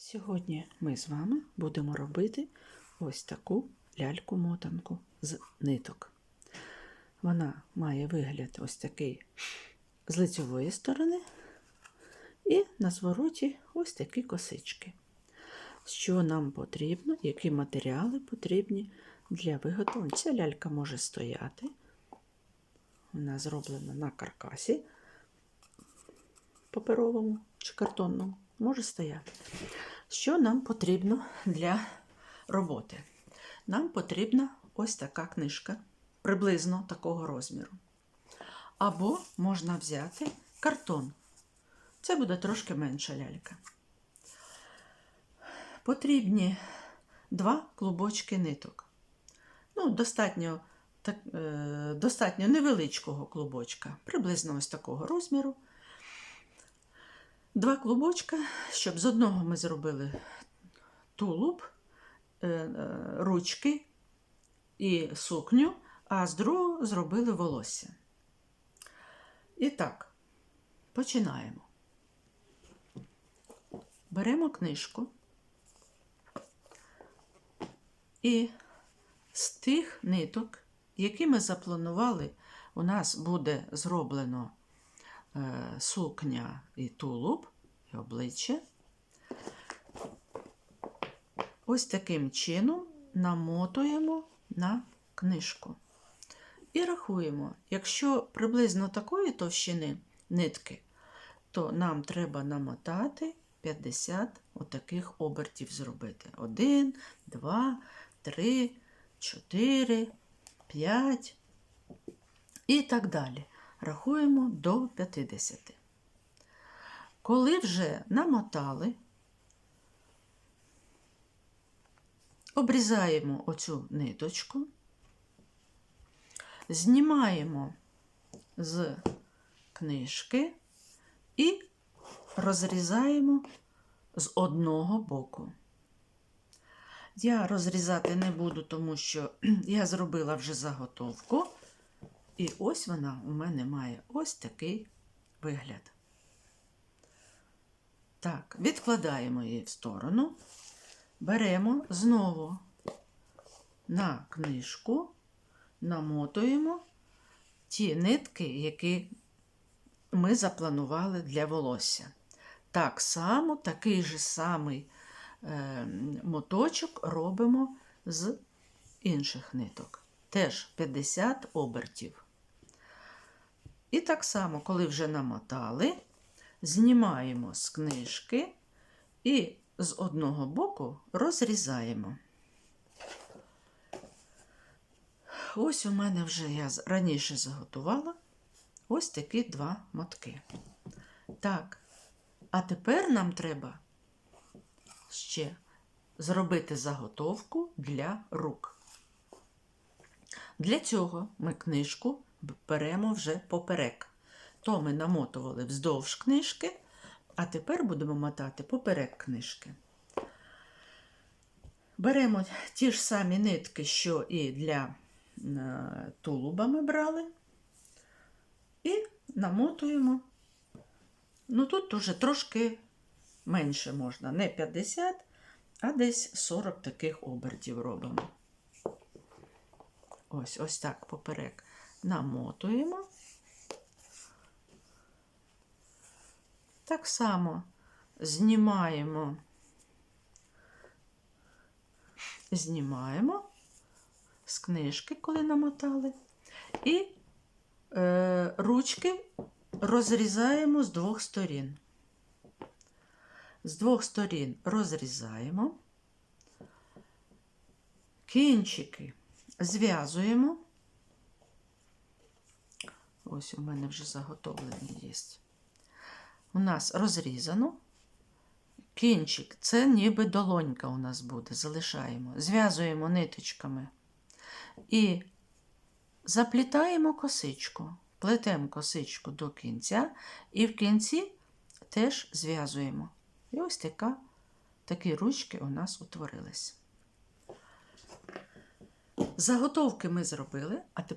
Сьогодні ми з вами будемо робити ось таку ляльку-мотанку з ниток. Вона має вигляд ось такий з лицевої сторони, і на звороті ось такі косички. Що нам потрібно, які матеріали потрібні для виготовлення. Ця лялька може стояти. Вона зроблена на каркасі паперовому чи картонному. Може стояти. Що нам потрібно для роботи? Нам потрібна ось така книжка, приблизно такого розміру. Або можна взяти картон. Це буде трошки менша лялька. Потрібні два клубочки ниток. Ну, достатньо, так, е, достатньо невеличкого клубочка, приблизно ось такого розміру. Два клубочка, щоб з одного ми зробили тулуб, е, е, ручки і сукню, а з другого зробили волосся. І так, починаємо. Беремо книжку і з тих ниток, які ми запланували, у нас буде зроблено е, сукня і тулуб, і обличчя. Ось таким чином намотуємо на книжку. І рахуємо, якщо приблизно такої товщини нитки, то нам треба намотати 50 отаких обертів зробити. 1, 2, 3, 4, 5 і так далі. Рахуємо до 50. Коли вже намотали, обрізаємо оцю ниточку, знімаємо з книжки і розрізаємо з одного боку. Я розрізати не буду, тому що я зробила вже заготовку. І ось вона у мене має ось такий вигляд. Так, відкладаємо її в сторону, беремо знову на книжку, намотуємо ті нитки, які ми запланували для волосся. Так само, такий же самий е, моточок робимо з інших ниток. Теж 50 обертів. І так само, коли вже намотали, знімаємо з книжки і з одного боку розрізаємо. Ось у мене вже я раніше заготувала ось такі два мотки. Так, а тепер нам треба ще зробити заготовку для рук. Для цього ми книжку беремо вже поперек. То ми намотували вздовж книжки, а тепер будемо мотати поперек книжки. Беремо ті ж самі нитки, що і для е, тулуба ми брали, і намотуємо. Ну, тут уже трошки менше можна, не 50, а десь 40 таких обертів робимо. Ось ось так поперек намотуємо. Так само знімаємо, знімаємо з книжки, коли намотали, і е, ручки розрізаємо з двох сторін. З двох сторін розрізаємо, кінчики зв'язуємо. Ось у мене вже заготовлений є. У нас розрізано. Кінчик це ніби долонька у нас буде. Залишаємо. Зв'язуємо ниточками і заплітаємо косичку. Плетемо косичку до кінця, і в кінці теж зв'язуємо. І ось така, такі ручки у нас утворились. Заготовки ми зробили, а тепер